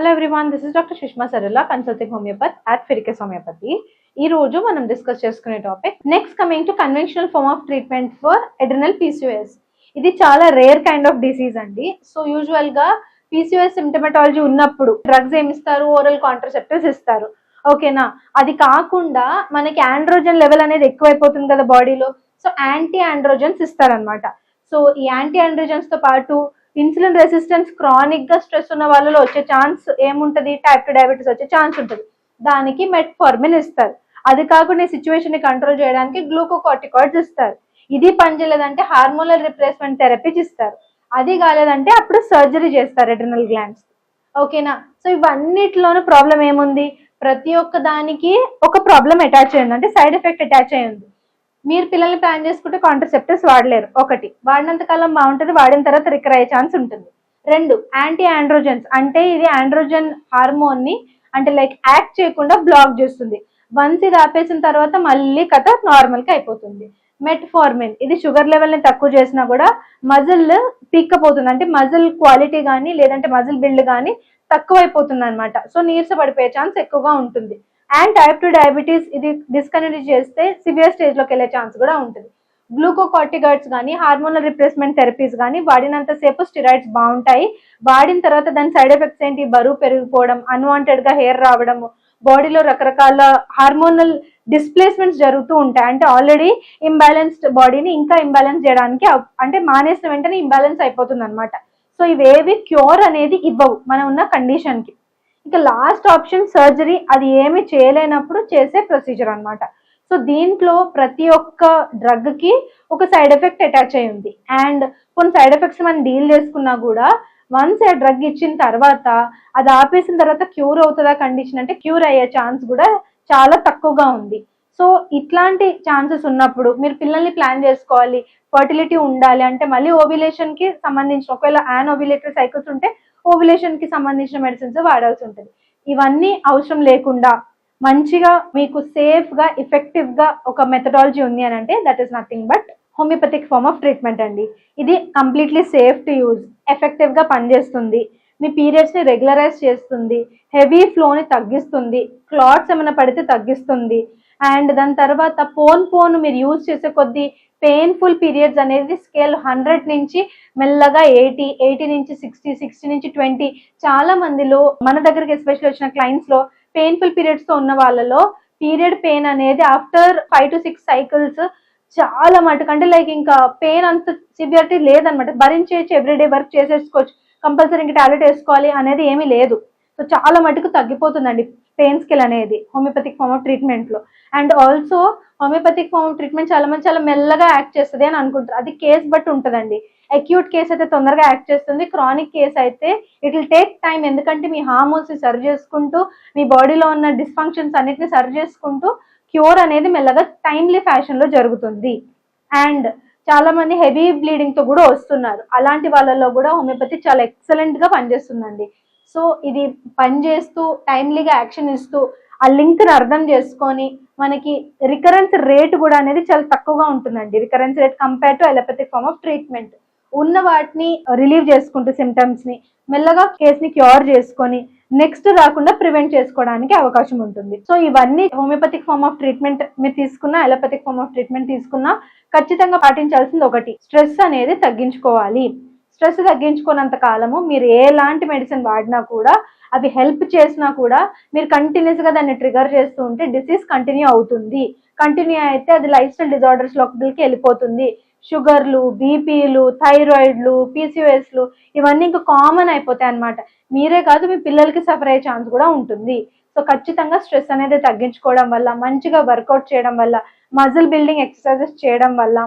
Hello everyone this is doctor Sushma Sarala consulting homeopath at Fiticus homeopathy ఈ రోజు మనం discuss చేసుకునే topic next coming to conventional form of treatment for adrenal PCS ఇది చాలా rare kind of disease అండి. So యూజువల్గా PCOS symptomatology ఉన్నప్పుడు drugs ఏమి ఇస్తారు ఓరల్ కాంట్రసెప్టివ్స్ ఇస్తారు ఓకేనా అది కాకుండా మనకి ఆండ్రోజన్ లెవెల్ అనేది ఎక్కువైపోతుంది కదా బాడీలో సో యాంటీ ఆండ్రోజన్స్ ఇస్తారనమాట సో ఈ యాంటీ ఆండ్రోజన్స్తో పాటు ఇన్సులిన్ రెసిస్టెన్స్ క్రానిక్గా స్ట్రెస్ ఉన్న వాళ్ళలో వచ్చే ఛాన్స్ ఏముంటది? టైప్ టు డయాబెటీస్ వచ్చే ఛాన్స్ ఉంటుంది. దానికి మెట్ఫార్మిన్ ఇస్తారు. అది కాకుండా ఈ సిచ్యువేషన్ని కంట్రోల్ చేయడానికి గ్లూకోకార్టికాయిడ్స్ ఇస్తారు. ఇది పనిచేయలేదంటే హార్మోనల్ రిప్లేస్మెంట్ థెరపీస్ ఇస్తారు. అది కాలేదంటే అప్పుడు సర్జరీ చేస్తారు ఎడ్రినల్ గ్లాండ్స్ ఓకేనా సో ఇవన్నిటిలోనూ ప్రాబ్లం ఏముంది? ప్రతి ఒక్క దానికి ఒక ప్రాబ్లం అటాచ్ అయ్యింది. అంటే సైడ్ ఎఫెక్ట్ అటాచ్ అయ్యింది. మీరు పిల్లల్ని ప్లాన్ చేసుకుంటే కాంట్రసెప్టివ్స్ వాడలేరు. ఒకటి వాడినంత కాలం బాగుంటుంది వాడిన తర్వాత రికర్ అయ్యే ఛాన్స్ ఉంటుంది. రెండు యాంటీ ఆండ్రోజన్స్ అంటే ఇది ఆండ్రోజన్ హార్మోన్ని అంటే లైక్ యాక్ట్ చేయకుండా బ్లాక్ చేస్తుంది. వన్స్ ఇది ఆపేసిన తర్వాత మళ్ళీ కథ నార్మల్కి అయిపోతుంది. మెట్ఫార్మిన్ ఇది షుగర్ లెవెల్ని తక్కువ చేసినా కూడా మజిల్ పీక్కపోతుంది. అంటే మజిల్ క్వాలిటీ కానీ లేదంటే మజిల్ బిల్డ్ కానీ తక్కువ అయిపోతుంది అనమాట సో నీరస పడిపోయే ఛాన్స్ ఎక్కువగా ఉంటుంది. అండ్ టైప్ టు డయాబెటీస్ ఇది డిస్కంటిన్యూ చేస్తే సివియర్ స్టేజ్లోకి వెళ్ళే ఛాన్స్ కూడా ఉంటుంది. గ్లూకోకార్టికాయిడ్స్ కానీ హార్మోనల్ రిప్లేస్మెంట్ థెరపీస్ కానీ వాడినంతసేపు స్టిరాయిడ్స్ బాగుంటాయి. వాడిన తర్వాత దాని సైడ్ ఎఫెక్ట్స్ ఏంటి? బరువు పెరిగిపోవడం అన్వాంటెడ్గా హెయిర్ రావడము బాడీలో రకరకాల హార్మోనల్ డిస్ప్లేస్మెంట్స్ జరుగుతూ ఉంటాయి. అంటే ఆల్రెడీ ఇంబ్యాలెన్స్డ్ బాడీని ఇంకా ఇంబ్యాలెన్స్ చేయడానికి అంటే మానేసిన వెంటనే ఇంబ్యాలెన్స్ అయిపోతుంది అనమాట సో ఇవేవి క్యూర్ అనేది ఇవ్వవు. మనం ఉన్న కండిషన్కి. ఇంకా లాస్ట్ ఆప్షన్ సర్జరీ అది ఏమి చేయలేనప్పుడు చేసే ప్రొసీజర్ అన్నమాట. సో దీంట్లో ప్రతి ఒక్క డ్రగ్కి ఒక సైడ్ ఎఫెక్ట్ అటాచ్ అయి ఉంది. అండ్ కొన్ని సైడ్ ఎఫెక్ట్స్ మనం డీల్ చేసుకున్నా కూడా వన్స్ ఆ డ్రగ్ ఇచ్చిన తర్వాత అది ఆపేసిన తర్వాత క్యూర్ అవుతుందా కండిషన్ అంటే క్యూర్ అయ్యే ఛాన్స్ కూడా చాలా తక్కువగా ఉంది. సో ఇట్లాంటి ఛాన్సెస్ ఉన్నప్పుడు మీరు పిల్లల్ని ప్లాన్ చేసుకోవాలి ఫర్టిలిటీ ఉండాలి అంటే మళ్ళీ ఓవిలేషన్కి సంబంధించిన ఒకవేళ యాన్ ఓవిలేటరీ సైకిల్స్ ఉంటే ఓవ్యులేషన్కి సంబంధించిన మెడిసిన్స్ వాడాల్సి ఉంటుంది. ఇవన్నీ అవసరం లేకుండా మంచిగా మీకు సేఫ్గా ఎఫెక్టివ్గా ఒక మెథడాలజీ ఉంది అని అంటే that is nothing but homeopathic form of treatment అండి. ఇది కంప్లీట్లీ సేఫ్ టు యూజ్ ఎఫెక్టివ్గా పనిచేస్తుంది. మీ పీరియడ్స్ని రెగ్యులరైజ్ చేస్తుంది. హెవీ ఫ్లోని తగ్గిస్తుంది. క్లాట్స్ ఏమైనా పడితే తగ్గిస్తుంది. అండ్ దాని తర్వాత పోన్ ఫోన్ మీరు యూజ్ చేసే కొద్దీ పెయిన్ఫుల్ పీరియడ్స్ అనేది స్కేల్ హండ్రెడ్ నుంచి మెల్లగా ఎయిటీ ఎయిటీ నుంచి సిక్స్టీ సిక్స్టీ నుంచి ట్వంటీ చాలా మందిలో మన దగ్గరికి ఎస్పెషల్ వచ్చిన క్లయింట్స్లో పెయిన్ఫుల్ పీరియడ్స్తో ఉన్న వాళ్ళలో పీరియడ్ పెయిన్ అనేది after five to six cycles చాలా మటుకు అంటే లైక్ ఇంకా పెయిన్ అంత సివియరిటీ లేదనమాట భరించేయచ్చు ఎవ్రీడే వర్క్ చేసేసుకోవచ్చు కంపల్సరీ ఇంకా టాబ్లెట్ వేసుకోవాలి అనేది ఏమీ లేదు. సో చాలా మటుకు తగ్గిపోతుందండి. పెయిన్ స్కిల్ అనేది homeopathic form of ట్రీట్మెంట్లో and also homeopathic form of treatment చాలా మంది చాలా మెల్లగా యాక్ట్ చేస్తుంది అని అనుకుంటారు. అది కేస్ బట్టి ఉంటుందండి. అక్యూట్ కేస్ అయితే తొందరగా యాక్ట్ చేస్తుంది. క్రానిక్ కేస్ అయితే ఇట్ విల్ టేక్ టైం ఎందుకంటే మీ హార్మోన్స్ సరి చేసుకుంటూ మీ బాడీలో ఉన్న డిస్ఫంక్షన్స్ అన్నిటిని సరి చేసుకుంటూ క్యూర్ అనేది మెల్లగా టైమ్లీ ఫ్యాషన్లో జరుగుతుంది. అండ్ చాలా మంది హెవీ బ్లీడింగ్తో కూడా వస్తున్నారు. అలాంటి వాళ్ళలో కూడా హోమియోపతి చాలా ఎక్సలెంట్గా పనిచేస్తుందండి. సో ఇది పనిచేస్తూ టైమ్లీగా యాక్షన్ ఇస్తూ ఆ లింక్ని అర్థం చేసుకొని మనకి రికరెన్స్ రేట్ కూడా అనేది చాలా తక్కువగా ఉంటుందండి. Recurrence rate compare to allopathic form of treatment ఉన్న వాటిని రిలీవ్ చేసుకుంటూ సిమ్టమ్స్ని మెల్లగా కేసుని క్యూర్ చేసుకొని నెక్స్ట్ రాకుండా ప్రివెంట్ చేసుకోవడానికి అవకాశం ఉంటుంది. సో ఇవన్నీ హోమియోపతిక్ ఫార్మ్ ఆఫ్ ట్రీట్మెంట్ మీరు తీసుకున్న అలోపతిక్ ఫార్మ్ ఆఫ్ ట్రీట్మెంట్ తీసుకున్నా ఖచ్చితంగా పాటించాల్సింది ఒకటి. స్ట్రెస్ అనేది తగ్గించుకోవాలి. స్ట్రెస్ తగ్గించుకున్నంత కాలము మీరు ఎలాంటి మెడిసిన్ వాడినా కూడా అవి హెల్ప్ చేసినా కూడా మీరు కంటిన్యూస్గా దాన్ని ట్రిగర్ చేస్తూ ఉంటే డిసీజ్ కంటిన్యూ అవుతుంది. కంటిన్యూ అయితే అది లైఫ్ స్టైల్ డిజార్డర్స్ లోపలికి వెళ్ళిపోతుంది. షుగర్లు బీపీలు థైరాయిడ్లు పీసీఓఎస్లు ఇవన్నీ ఇంకా కామన్ అయిపోతాయి అన్నమాట. మీరే కాదు మీ పిల్లలకి సఫర్ అయ్యే ఛాన్స్ కూడా ఉంటుంది. సో ఖచ్చితంగా స్ట్రెస్ అనేది తగ్గించుకోవడం వల్ల మంచిగా వర్కౌట్ చేయడం వల్ల మజిల్ బిల్డింగ్ ఎక్సర్సైజెస్ చేయడం వల్ల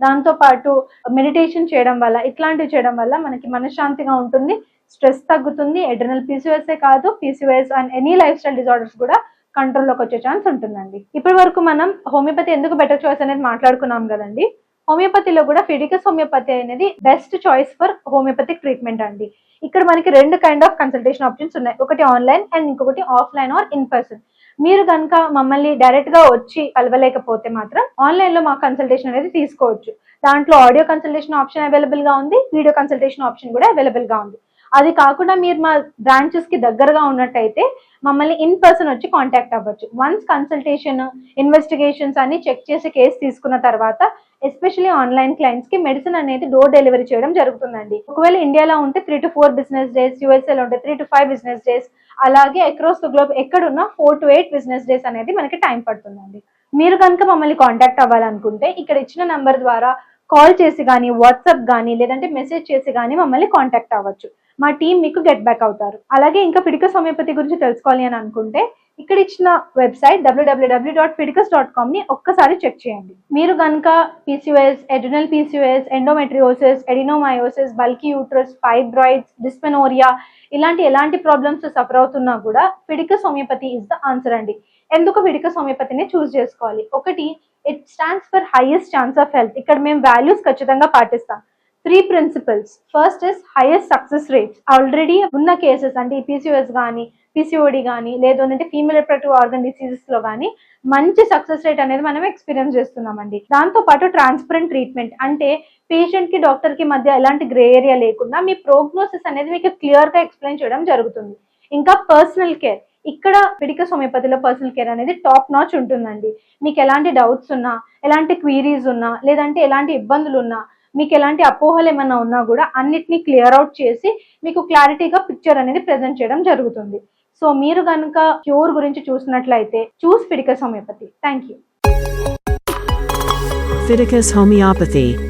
దాంతో పాటు మెడిటేషన్ చేయడం వల్ల ఇట్లాంటివి చేయడం వల్ల మనకి మనశ్శాంతిగా ఉంటుంది స్ట్రెస్ తగ్గుతుంది ఎడ్రినల్ పీసీఓఎస్ కాదు PCOS and any lifestyle disorders కూడా కంట్రోల్లోకి వచ్చే ఛాన్స్ ఉంటుందండి. ఇప్పటి వరకు మనం హోమియోపతి ఎందుకు బెటర్ చాయిస్ అనేది మాట్లాడుకున్నాం కదండి హోమియోపతిలో కూడా ఫిడికస్ హోమియోపతి అనేది best choice for homeopathic treatment అండి. ఇక్కడ మనకి రెండు కైండ్ ఆఫ్ కన్సల్టేషన్ ఆప్షన్స్ ఉన్నాయి ఒకటి ఆన్లైన్ అండ్ ఇంకొకటి ఆఫ్లైన్ ఆర్ ఇన్ పర్సన్ మీరు కనుక మమ్మల్ని డైరెక్ట్గా వచ్చి కలవలేకపోతే మాత్రం ఆన్లైన్లో మా కన్సల్టేషన్ అనేది తీసుకోవచ్చు. దాంట్లో ఆడియో కన్సల్టేషన్ ఆప్షన్ అవైలబుల్గా ఉంది వీడియో కన్సల్టేషన్ ఆప్షన్ కూడా అవైలబుల్గా ఉంది. అది కాకుండా మీరు మా బ్రాంచెస్కి దగ్గరగా ఉన్నట్టయితే మమ్మల్ని ఇన్ పర్సన్ వచ్చి కాంటాక్ట్ అవ్వచ్చు. వన్స్ కన్సల్టేషన్ ఇన్వెస్టిగేషన్స్ అన్ని చెక్ చేసి కేసు తీసుకున్న తర్వాత ఎస్పెషల్లీ ఆన్లైన్ క్లయింట్స్కి మెడిసిన్ అనేది డోర్ డెలివరీ చేయడం జరుగుతుందండి. ఒకవేళ ఇండియాలో ఉంటే three to four business days యూఎస్ఏలో ఉంటే three to five business days అలాగే అక్రాస్ ద గ్లోబ్ ఎక్కడున్నా four to eight business days అనేది మనకి టైం పడుతుందండి. మీరు కనుక మమ్మల్ని కాంటాక్ట్ అవ్వాలనుకుంటే ఇక్కడ ఇచ్చిన నంబర్ ద్వారా కాల్ చేసి కానీ వాట్సాప్ కానీ లేదంటే మెసేజ్ చేసి కానీ మమ్మల్ని కాంటాక్ట్ అవ్వచ్చు. మా టీం మీకు గెట్ బ్యాక్ అవుతారు. అలాగే ఇంకా పిడిక హోమియోపతి గురించి తెలుసుకోవాలి అని అనుకుంటే ఇక్కడ ఇచ్చిన website WWW dot Fiticus dot కామ్ని ఒక్కసారి చెక్ చేయండి. మీరు కనుక PCS adrenal PCS endometriosis adenomyosis bulky uterus fibroids dysmenorrhoea ఇలాంటి ఎలాంటి ప్రాబ్లమ్స్ సఫర్ అవుతున్నా కూడా Fiticus homeopathy is the answer అండి. ఎందుకు పిడికస్ హోమియోపతిని చూస్ చేసుకోవాలి? ఒకటి it stands for highest chance of health ఇక్కడ మేము వాల్యూస్ ఖచ్చితంగా పాటిస్తాం. Three principles first is highest success rates already ఉన్న కేసెస్ అంటే పీసీఓఎస్ కానీ పిసిఓడి కానీ లేదు అంటే ఫీమేల్ రిప్రొడక్టివ్ ఆర్గన్ డిసీజెస్లో కానీ మంచి సక్సెస్ రేట్ అనేది మనం ఎక్స్పీరియన్స్ చేస్తున్నామండి. దాంతో పాటు ట్రాన్స్పరెంట్ ట్రీట్మెంట్ అంటే పేషెంట్కి డాక్టర్కి మధ్య ఎలాంటి గ్రే ఏరియా లేకుండా మీ ప్రోగ్నోసిస్ అనేది మీకు క్లియర్గా ఎక్స్ప్లెయిన్ చేయడం జరుగుతుంది. ఇంకా పర్సనల్ కేర్ ఇక్కడ పిడిక హోమియోపతిలో పర్సనల్ కేర్ అనేది టాప్ నాచ్ ఉంటుందండి. మీకు ఎలాంటి డౌట్స్ ఉన్నా ఎలాంటి క్వీరీస్ ఉన్నా లేదంటే ఎలాంటి ఇబ్బందులు ఉన్నా మీకు ఎలాంటి అపోహలు ఏమైనా ఉన్నా కూడా అన్నిటినీ క్లియర్ అవుట్ చేసి మీకు క్లారిటీగా పిక్చర్ అనేది ప్రెజెంట్ చేయడం జరుగుతుంది. సో మీరు కనుక క్యూర్ గురించి చూసినట్లయితే choose Fiticus homeopathy thank you Fiticus Homeopathy